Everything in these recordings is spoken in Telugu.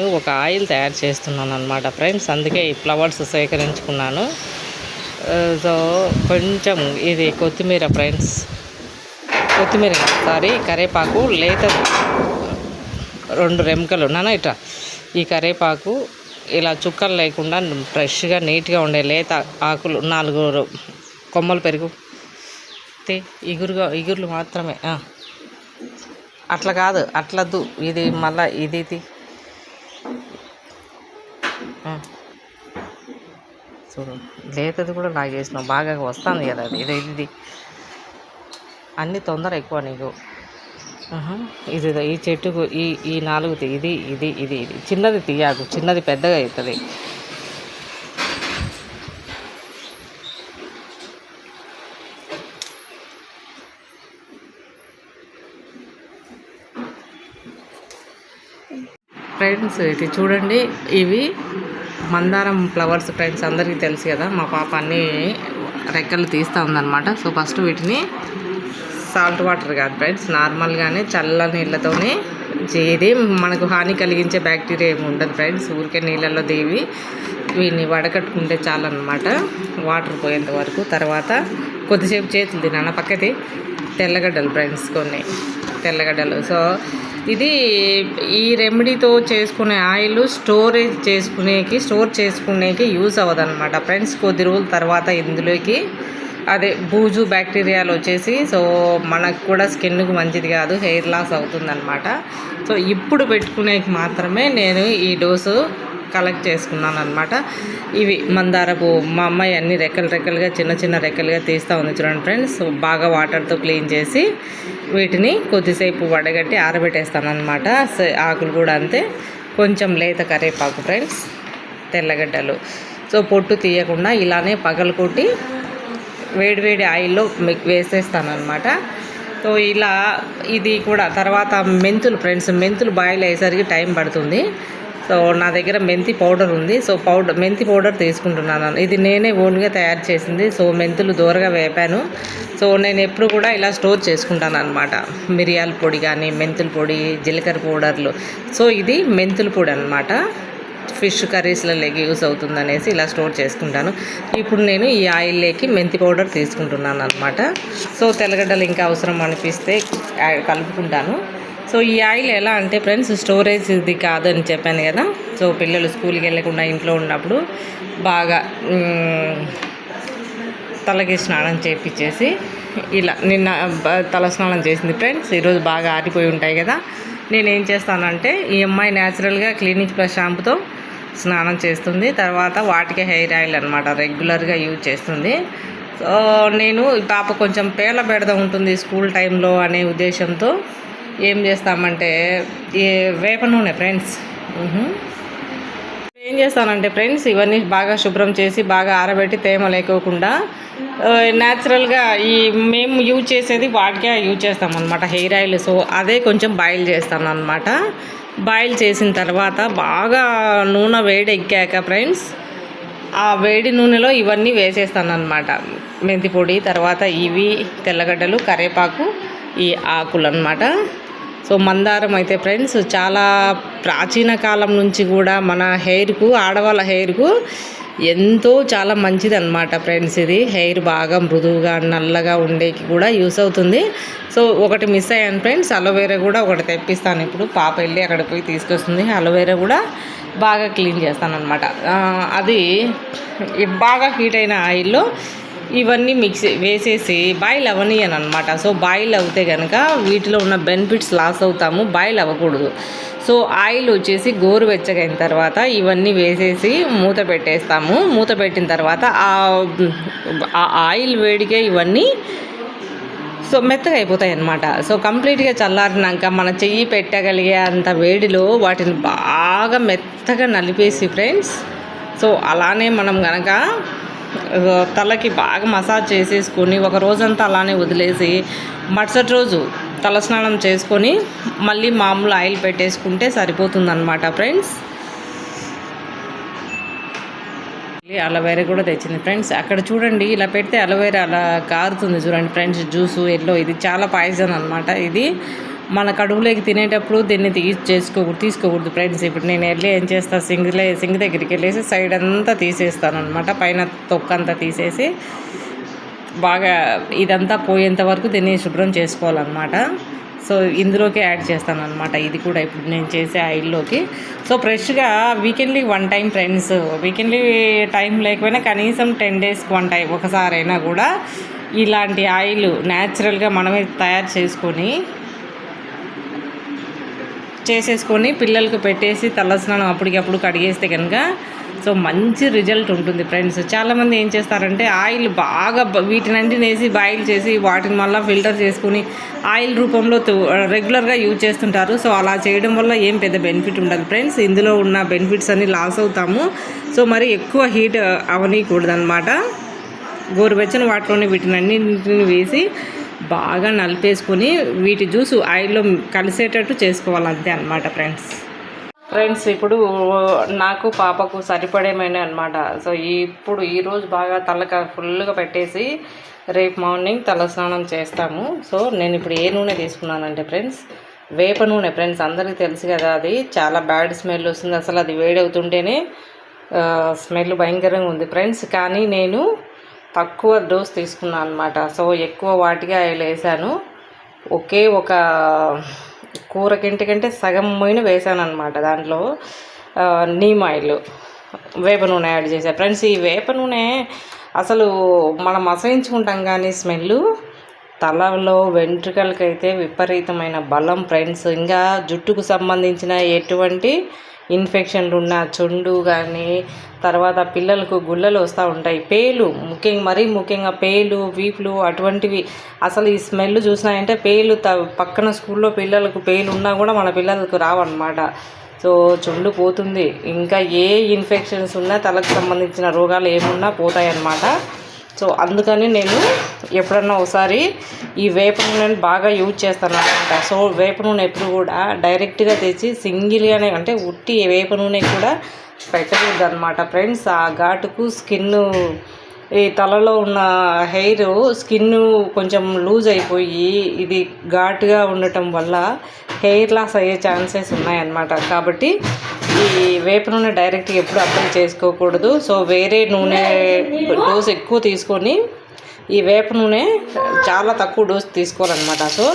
నేను ఒక ఆయిల్ తయారు చేస్తున్నాను అనమాట ఫ్రెండ్స్. అందుకే ఈ ఫ్లవర్స్ సేకరించుకున్నాను. సో కొంచెం ఇది కొత్తిమీర ఫ్రెండ్స్. కొత్తిమీర సారీ కరేపాకు లేత రెండు రెమ్కలు నాన్న ఇట్లా ఈ కరేపాకు ఇలా చుక్కలు లేకుండా ఫ్రెష్గా నీట్గా ఉండే లేత ఆకులు నాలుగు కొమ్మలు పెరుగు. తే ఇగురుగా ఇగుర్లు మాత్రమే. అట్లా కాదు అట్లద్దు. ఇది మళ్ళీ ఇది ఇది. చూడు లేతది కూడా నాకు చేసినావు. బాగా వస్తుంది కదా అది. ఇది ఇది అన్ని తొందర ఎక్కువ నీకు. ఇది ఈ చెట్టుకు ఈ ఈ నాలుగు ఇది ఇది ఇది ఇది. చిన్నది తీయకు. చిన్నది పెద్దగా అవుతుంది ఫ్రెండ్స్ ఇది చూడండి ఇవి మందారం ఫ్లవర్స్ ఫ్రెండ్స్ అందరికీ తెలుసు కదా మా పాప అన్ని రెక్కలు తీస్తూ ఉందన్నమాట. సో ఫస్ట్ వీటిని సాల్ట్ వాటర్ కాదు ఫ్రెండ్స్ నార్మల్గానే చల్ల నీళ్ళతోనే చేది మనకు హాని కలిగించే బ్యాక్టీరియా ఏమి ఉండదు ఫ్రెండ్స్ ఊరికే నీళ్ళల్లో దేవి వీటిని వడకట్టుకుంటే చాలన్నమాట. వాటర్ పోయేంత వరకు. తర్వాత కొద్దిసేపు చేతులు తినాన పక్కది తెల్లగడ్డలు ఫ్రెండ్స్ కొన్ని తెల్లగడ్డలు. సో ఇది ఈ రెమెడీతో చేసుకునే ఆయిల్ స్టోరేజ్ చేసుకునేకి స్టోర్ చేసుకునేకి యూస్ అవ్వదన్నమాట. ఫ్రెండ్స్ కొద్ది రోజుల తర్వాత ఇందులోకి అదే బూజు బ్యాక్టీరియాలు వచ్చేసి సో మనకు కూడా స్కిన్కు మంచిది కాదు హెయిర్ లాస్ అవుతుందన్నమాట. సో ఇప్పుడు పెట్టుకునేకి మాత్రమే నేను ఈ డోసు కలెక్ట్ చేసుకున్నాను అనమాట ఇవి మందారపు మా అమ్మాయి అన్ని రెక్కలు రెక్కలుగా చిన్న చిన్న రెక్కలుగా తీస్తూ ఉంది చూడండి ఫ్రెండ్స్. బాగా వాటర్తో క్లీన్ చేసి వీటిని కొద్దిసేపు వడగట్టి ఆరబెట్టేస్తాను అనమాట ఆకులు కూడా అంతే. కొంచెం లేత కరేపాకు ఫ్రెండ్స్ తెల్లగడ్డలు. సో పొట్టు తీయకుండా ఇలానే పగలు కొట్టి వేడివేడి ఆయిల్లో వేసేస్తాను అనమాట సో ఇలా ఇది కూడా తర్వాత మెంతులు ఫ్రెండ్స్ మెంతులు బాయిల్ అయ్యేసరికి టైం పడుతుంది. సో నా దగ్గర మెంతి పౌడర్ ఉంది. సో పౌడర్ మెంతి పౌడర్ తీసుకుంటున్నాను ఇది నేనే ఓన్గా తయారు చేసింది. సో మెంతులు దూరగా వేపాను. సో నేను ఎప్పుడు కూడా ఇలా స్టోర్ చేసుకుంటాను అనమాట మిరియాల పొడి కానీ మెంతుల పొడి జీలకర్ర పౌడర్లు. సో ఇది మెంతుల పొడి అనమాట ఫిష్ కర్రీస్లలోకి యూస్ అవుతుందనేసి ఇలా స్టోర్ చేసుకుంటాను. ఇప్పుడు నేను ఈ ఆయిల్లోకి మెంతి పౌడర్ తీసుకుంటున్నాను అనమాట సో తెల్లగడ్డలు ఇంకా అవసరం అనిపిస్తే కలుపుకుంటాను. సో ఈ ఆయిల్ ఎలా అంటే ఫ్రెండ్స్ స్టోరేజ్ ఇది కాదని చెప్పాను కదా. సో పిల్లలు స్కూల్కి వెళ్ళకుండా ఇంట్లో ఉన్నప్పుడు బాగా తలకి స్నానం చేయించేసి ఇలా నిన్న తల స్నానం చేసింది ఫ్రెండ్స్. ఈరోజు బాగా ఆరిపోయి ఉంటాయి కదా. నేను ఏం చేస్తానంటే ఈ అమ్మాయి న్యాచురల్గా క్లినిక్ ప్లస్ షాంపుతో స్నానం చేస్తుంది. తర్వాత వాటికి హెయిర్ ఆయిల్ అనమాట రెగ్యులర్గా యూజ్ చేస్తుంది. సో నేను పాప కొంచెం పేల బెడద ఉంటుంది స్కూల్ టైంలో అనే ఉద్దేశంతో ఏం చేస్తామంటే ఈ వేప నూనె ఫ్రెండ్స్. ఏం చేస్తానంటే ఫ్రెండ్స్ ఇవన్నీ బాగా శుభ్రం చేసి బాగా ఆరబెట్టి తేమ లేకోకుండా న్యాచురల్గా ఈ మేము యూజ్ చేసేది వాటికే యూజ్ చేస్తాం అనమాట హెయిర్ ఆయిల్. సో అదే కొంచెం బాయిల్ చేస్తాను అనమాట బాయిల్ చేసిన తర్వాత బాగా నూనె వేడి ఎక్కాక ఫ్రెండ్స్ ఆ వేడి నూనెలో ఇవన్నీ వేసేస్తాను అనమాట మెంతి పొడి తర్వాత ఇవి తెల్లగడ్డలు కరేపాకు ఈ ఆకులు అనమాట సో మందారం అయితే ఫ్రెండ్స్ చాలా ప్రాచీన కాలం నుంచి కూడా మన హెయిర్కు ఆడవాళ్ళ హెయిర్కు ఎంతో చాలా మంచిది అనమాట ఫ్రెండ్స్ ఇది. హెయిర్ బాగా మృదువుగా నల్లగా ఉండేకి కూడా యూస్ అవుతుంది. సో ఒకటి మిస్ అయ్యాను ఫ్రెండ్స్ అలోవేరా కూడా ఒకటి తెప్పిస్తాను. ఇప్పుడు పాప వెళ్ళి అక్కడ పోయి తీసుకొస్తుంది. అలోవేరా కూడా బాగా క్లీన్ చేస్తాను అనమాట అది బాగా హీట్ అయిన ఆయిల్లో ఇవన్నీ మిక్స్ వేసేసి బాయిల్ అవ్వనియను అనమాట సో బాయిల్ అవుతే కనుక వీటిలో ఉన్న బెనిఫిట్స్ లాస్ అవుతాము బాయిల్ అవ్వకూడదు. సో ఆయిల్ వచ్చేసి గోరువెచ్చగైన తర్వాత ఇవన్నీ వేసేసి మూత పెట్టేస్తాము. మూత పెట్టిన తర్వాత ఆ ఆయిల్ వేడికే ఇవన్నీ సో మెత్తగా అయిపోతాయి అన్నమాట సో కంప్లీట్గా చల్లారినాక మన చెయ్యి పెట్టగలిగే అంత వేడిలో వాటిని బాగా మెత్తగా నలిపేసి ఫ్రెండ్స్ సో అలానే మనం కనుక తలకి బాగా మసాజ్ చేసేసుకొని ఒక రోజంతా అలానే వదిలేసి మరుసటి రోజు తలస్నానం చేసుకొని మళ్ళీ మామూలు ఆయిల్ పెట్టేసుకుంటే సరిపోతుందన్నమాట ఫ్రెండ్స్. అలవేరా కూడా తెచ్చింది ఫ్రెండ్స్. అక్కడ చూడండి ఇలా పెడితే అలవేరా అలా కారుతుంది చూడండి ఫ్రెండ్స్. జ్యూస్ ఎల్లో ఇది చాలా పాయిజన్ అనమాట ఇది. మన కడుపులోకి తినేటప్పుడు దీన్ని తీ చేసుకోకూడదు తీసుకోకూడదు ఫ్రెండ్స్. ఇప్పుడు నేను వెళ్ళి ఏం చేస్తా సింగ్లే సింగ్ దగ్గరికి వెళ్ళేసి సైడ్ అంతా తీసేస్తాను అనమాట పైన తొక్క అంతా తీసేసి బాగా ఇదంతా పోయేంత వరకు దీన్ని శుభ్రం చేసుకోవాలన్నమాట. సో ఇందులోకి యాడ్ చేస్తాను అనమాట ఇది కూడా ఇప్పుడు నేను చేసే ఆయిల్లోకి. సో ఫ్రెష్గా weekendly one time friends. Weekendly time లేకపోయినా కనీసం టెన్ డేస్కి వన్ టైం ఒకసారైనా కూడా ఇలాంటి ఆయిల్ న్యాచురల్గా మనమే తయారు చేసుకొని చేసేసుకొని పిల్లలకు పెట్టేసి తలస్నానం అప్పటికప్పుడు కడిగేస్తే కనుక సో మంచి రిజల్ట్ ఉంటుంది ఫ్రెండ్స్. చాలామంది ఏం చేస్తారంటే ఆయిల్ బాగా బ- వీటినంటి వేసి బాయిల్ చేసి వాటిని మళ్ళీ ఫిల్టర్ చేసుకుని ఆయిల్ రూపంలో రెగ్యులర్గా యూజ్ చేస్తుంటారు. సో అలా చేయడం వల్ల ఏం పెద్ద బెనిఫిట్ ఉండదు ఫ్రెండ్స్. ఇందులో ఉన్న బెనిఫిట్స్ అన్ని లాస్ అవుతాము. సో మరి ఎక్కువ హీట్ అవనీయకూడదు అనమాట గోరువెచ్చని వాటిలోనే వీటిని అన్నింటిని వేసి బాగా నలిపేసుకొని వీటి జ్యూస్ ఆయిల్లో కలిసేటట్టు చేసుకోవాలి అంతే అనమాట ఫ్రెండ్స్. ఫ్రెండ్స్ ఇప్పుడు నాకు పాపకు సరిపడేమైనా అనమాట సో ఇప్పుడు ఈరోజు బాగా తలక ఫుల్గా పెట్టేసి రేపు మార్నింగ్ తల స్నానం చేస్తాము. సో నేను ఇప్పుడు ఏ నూనె తీసుకున్నానంటే ఫ్రెండ్స్ వేప నూనె ఫ్రెండ్స్ అందరికీ తెలుసు కదా అది. చాలా బ్యాడ్ స్మెల్ వస్తుంది. అసలు అది వేడవుతుంటేనే స్మెల్ భయంకరంగా ఉంది ఫ్రెండ్స్. కానీ నేను తక్కువ డోస్ తీసుకున్నాను అనమాట సో ఎక్కువ వాటిగా ఆయిల్ వేసాను. ఒకే ఒక కూరకింటికంటే సగం మొయిన వేసాను అనమాట దాంట్లో. నీమ్ ఆయిల్ వేప నూనె యాడ్ చేశాను ఫ్రెండ్స్ ఈ వేప నూనె అసలు మనం అసహించుకుంటాం కానీ స్మెల్ తలలో వెంట్రుకలకైతే విపరీతమైన బలం ఫ్రెండ్స్. ఇంకా జుట్టుకు సంబంధించిన ఎటువంటి ఇన్ఫెక్షన్లు ఉన్న చుండు కానీ తర్వాత పిల్లలకు గుళ్ళలు వస్తూ ఉంటాయి. పేలు ముఖ్యంగా మరీ ముఖ్యంగా పేలు వీపులు అటువంటివి. అసలు ఈ స్మెల్ చూసినాయంటే పేలు త పక్కన స్కూల్లో పిల్లలకు పేలు ఉన్నా కూడా మన పిల్లలకు రావన్నమాట. సో చుండు పోతుంది. ఇంకా ఏ ఇన్ఫెక్షన్స్ ఉన్నా తలకు సంబంధించిన రోగాలు ఏమున్నా పోతాయన్నమాట. సో అందుకని నేను ఎప్పుడన్నా ఒకసారి ఈ వేప నూనెని బాగా యూజ్ చేస్తాను అనమాట సో వేప నూనె ఎప్పుడు కూడా డైరెక్ట్గా తెచ్చి సింగిల్గానే అంటే ఉట్టి వేప నూనె కూడా పెట్టకూడదు అనమాట ఫ్రెండ్స్ ఆ ఘాటుకు స్కిన్ ఈ తలలో ఉన్న హెయిర్ స్కిన్ కొంచెం లూజ్ అయిపోయి ఇది ఘాటుగా ఉండటం వల్ల హెయిర్ లాస్ అయ్యే ఛాన్సెస్ ఉన్నాయన్నమాట. కాబట్టి ఈ వేప నూనె డైరెక్ట్గా ఎప్పుడు అప్లై చేసుకోకూడదు. సో వేరే నూనె డోస్ ఎక్కువ తీసుకొని ఈ వేప నూనె చాలా తక్కువ డోస్ తీసుకోవాలన్నమాట. సో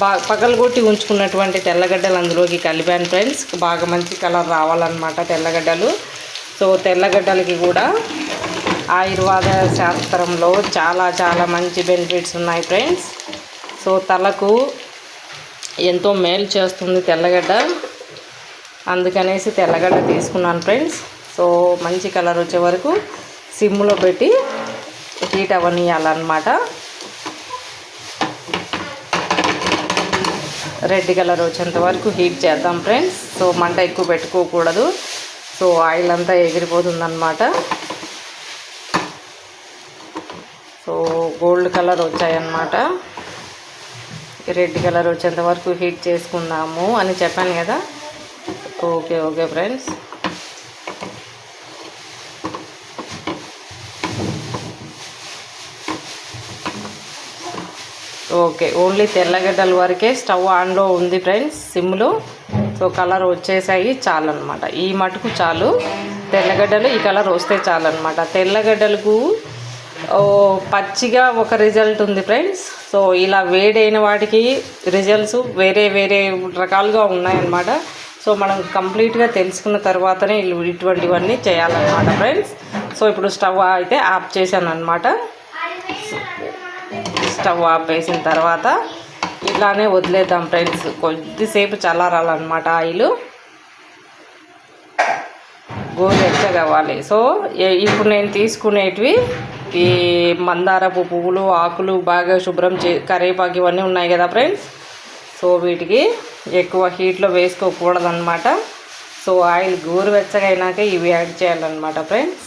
బాగా పగలగొట్టి ఉంచుకున్నటువంటి తెల్లగడ్డలు అందులోకి కలిపాను ఫ్రెండ్స్ బాగా మంచి కలర్ రావాలన్నమాట తెల్లగడ్డలు. సో తెల్లగడ్డలకి కూడా ఆయుర్వేద శాస్త్రంలో చాలా చాలా మంచి బెనిఫిట్స్ ఉన్నాయి ఫ్రెండ్స్ సో తలకు ఎంతో మేలు చేస్తుంది తెల్లగడ్డ. అందుకనేసి తెల్లగడ్డ తీసుకున్నాను ఫ్రెండ్స్. సో మంచి కలర్ వచ్చే వరకు సిమ్లో పెట్టి హీట్ అవనియాలన్నమాట రెడ్ కలర్ వచ్చేంత వరకు హీట్ చేద్దాం ఫ్రెండ్స్. సో మంట ఎక్కువ పెట్టుకోకూడదు. సో ఆయిల్ అంతా ఎగిరిపోతుందన్నమాట. సో గోల్డ్ కలర్ వచ్చాయన్నమాట. రెడ్ కలర్ వచ్చేంత వరకు హీట్ చేసుకుందాము అని చెప్పాను కదా. Okay okay friends okay only తెల్లగడ్డల వరకే స్టవ్ ఆన్లో ఉంది ఫ్రెండ్స్ సిమ్లో. సో కలర్ వచ్చేసాయి చాలన్నమాట. ఈ మటుకు చాలు. తెల్లగడ్డలు ఈ కలర్ వస్తే చాలన్నమాట. తెల్లగడ్డలకు ఓ పచ్చిగా ఒక రిజల్ట్ ఉంది ఫ్రెండ్స్ సో ఇలా వేడైన వాటికి రిజల్ట్స్ వేరే వేరే రకాలుగా ఉన్నాయన్నమాట. సో మనం కంప్లీట్గా తెలుసుకున్న తర్వాతనే ఇటువంటివన్నీ చేయాలన్నమాట ఫ్రెండ్స్. సో ఇప్పుడు స్టవ్ అయితే ఆఫ్ చేశాను అనమాట స్టవ్ ఆఫ్ వేసిన తర్వాత ఇలానే వదిలేద్దాం ఫ్రెండ్స్. కొద్దిసేపు చల్లారాలన్నమాట ఆయిల్ గోరెచ్చగవ్వాలి సో ఇప్పుడు నేను తీసుకునేటివి ఈ మందారపు పువ్వులు ఆకులు బాగా శుభ్రం చే కరేపాకు ఇవన్నీ ఉన్నాయి కదా ఫ్రెండ్స్. సో వీటికి ఎక్కువ హీట్లో వేసుకోకూడదన్నమాట. సో ఆయిల్ గోరువెచ్చగా అయినాక ఇవి యాడ్ చేయాలన్నమాట ఫ్రెండ్స్.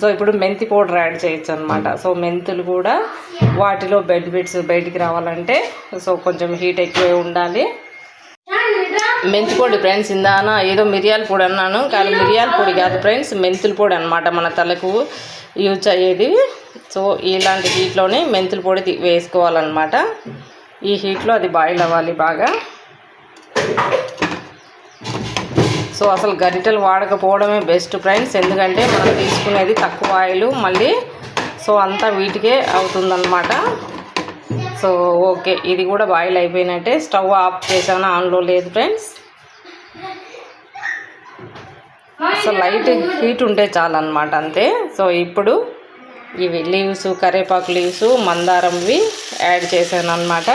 సో ఇప్పుడు మెంతి పౌడర్ యాడ్ చేయొచ్చు అనమాట సో మెంతులు కూడా వాటిలో బెనిఫిట్స్ బయటికి రావాలంటే సో కొంచెం హీట్ ఎక్కువే ఉండాలి. మెంతి పొడి ఫ్రెండ్స్ ఇందాన ఏదో మిరియాల పొడి అన్నాను. కానీ మిరియాల పొడి కాదు ఫ్రెండ్స్ మెంతుల పొడి అనమాట మన తలకు యూజ్ అయ్యేది. సో ఇలాంటి హీట్లోనే మెంతుల పొడి తీ- వేసుకోవాలన్నమాట. ఈ హీట్లో అది బాయిల్ అవ్వాలి బాగా. సో అసలు గరిటెలు వాడకపోవడమే బెస్ట్ ఫ్రెండ్స్. ఎందుకంటే మనం తీసుకునేది తక్కువ ఆయిల్ మళ్ళీ సో అంతా వీటికే అవుతుందన్నమాట. సో ఓకే ఇది కూడా బాయిల్ అయిపోయినట్టే. స్టవ్ ఆఫ్ చేసాను ఆన్లో లేదు ఫ్రెండ్స్. సో లైట్ హీట్ ఉంటే చాలన్నమాట అంతే. సో ఇప్పుడు ఇవి లీవ్స్ కరేపాకు లీవ్స్ మందారంవి యాడ్ చేశాను అనమాట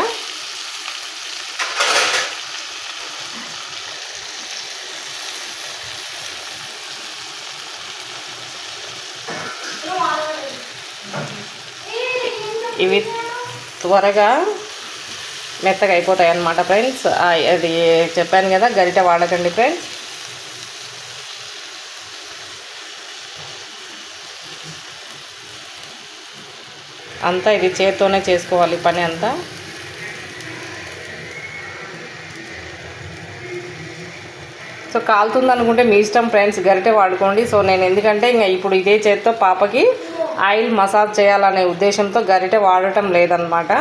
ఇవి త్వరగా మెత్తగా అయిపోతాయి అన్నమాట ఫ్రెండ్స్ అది చెప్పాను కదా గరిటె వాడకండి ఫ్రెండ్స్ అంతా ఇది చేత్తోనే చేసుకోవాలి పని అంతా. సో కాలుతుంది అనుకుంటే మీ ఇష్టం ఫ్రెండ్స్ గరిటె వాడుకోండి. సో నేను ఎందుకంటే ఇంకా ఇప్పుడు ఇదే చేత్తో పాపకి ఆయిల్ మసాజ్ చేయాలనే ఉద్దేశంతో గరిటె వాడటం లేదనమాట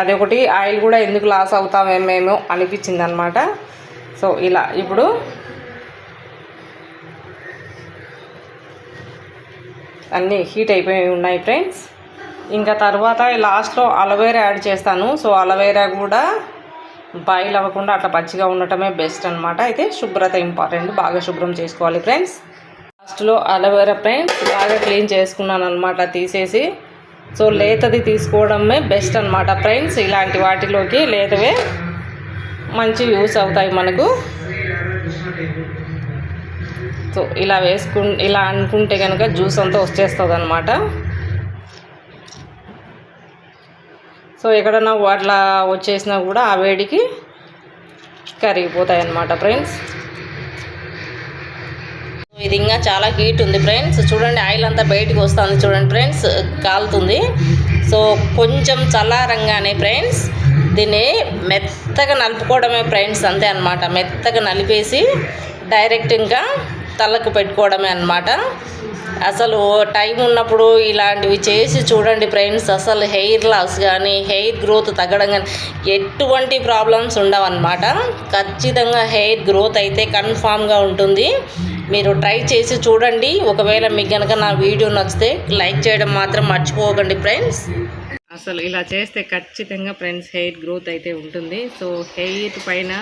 అదొకటి ఆయిల్ కూడా ఎందుకు లాస్ అవుతామేమేమో అనిపించింది అనమాట సో ఇలా ఇప్పుడు అన్నీ హీట్ అయిపోయి ఉన్నాయి ఫ్రెండ్స్. ఇంకా తర్వాత లాస్ట్లో అలవేరా యాడ్ చేస్తాను. సో అలవేరా కూడా బాయిల్ అవ్వకుండా అట్లా పచ్చిగా ఉండటమే బెస్ట్ అనమాట అయితే శుభ్రత ఇంపార్టెంట్. బాగా శుభ్రం చేసుకోవాలి ఫ్రెండ్స్. లాస్ట్లో అలవేరా ఫ్రెండ్స్ బాగా క్లీన్ చేసుకున్నాను అనమాట తీసేసి. సో లేతది తీసుకోవడమే బెస్ట్ అనమాట ఫ్రెండ్స్. ఇలాంటి వాటిలోకి లేతవే మంచి యూస్ అవుతాయి మనకు. సో ఇలా వేసుకు ఇలా అనుకుంటే కనుక జ్యూస్ అంతా వచ్చేస్తుంది అనమాట సో ఎక్కడన్నా అట్లా వచ్చేసినా కూడా ఆ వేడికి కరిగిపోతాయి అన్నమాట ఫ్రెండ్స్. ఇది ఇంకా చాలా హీట్ ఉంది ఫ్రెండ్స్. చూడండి ఆయిల్ అంతా బయటికి వస్తుంది చూడండి ఫ్రెండ్స్. కాలుతుంది. సో కొంచెం చల్లారంగానే ఫ్రెండ్స్ దీన్ని మెత్తగా నలుపుకోవడమే ఫ్రెండ్స్ అంతే అనమాట మెత్తగా నలిపేసి డైరెక్ట్ ఇంకా తలకు పెట్టుకోవడమే అన్నమాట. అసలు టైం ఉన్నప్పుడు ఇలాంటివి చేసి చూడండి ఫ్రెండ్స్ అసలు హెయిర్ లాస్ కానీ హెయిర్ గ్రోత్ తగ్గడం కానీ ఎటువంటి ప్రాబ్లమ్స్ ఉండవన్నమాట ఖచ్చితంగా హెయిర్ గ్రోత్ అయితే కన్ఫామ్గా ఉంటుంది. మీరు ట్రై చేసి చూడండి. ఒకవేళ మీకు కనుక నా వీడియో నచ్చితే లైక్ చేయడం మాత్రం మర్చిపోకండి ఫ్రెండ్స్. అసలు ఇలా చేస్తే ఖచ్చితంగా ఫ్రెండ్స్ హెయిర్ గ్రోత్ అయితే ఉంటుంది. సో హెయిర్ పైన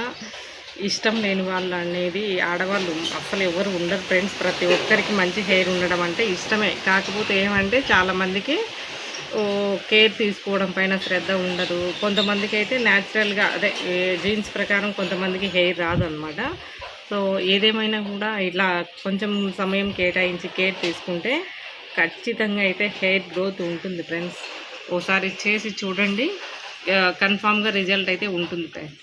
ఇష్టం లేని వాళ్ళు అనేది ఆడవాళ్ళు అసలు ఎవరు ఉండరు ఫ్రెండ్స్. ప్రతి ఒక్కరికి మంచి హెయిర్ ఉండడం అంటే ఇష్టమే. కాకపోతే ఏమంటే చాలామందికి కేర్ తీసుకోవడం పైన శ్రద్ధ ఉండదు. కొంతమందికి అయితే న్యాచురల్గా అదే జీన్స్ ప్రకారం కొంతమందికి హెయిర్ రాదు సో ఏదేమైనా కూడా ఇట్లా కొంచెం సమయం కేటాయించి కేర్ తీసుకుంటే ఖచ్చితంగా అయితే హెయిర్ గ్రోత్ ఉంటుంది ఫ్రెండ్స్. ఓసారి చేసి చూడండి. కన్ఫామ్గా రిజల్ట్ అయితే ఉంటుంది ఫ్రెండ్స్.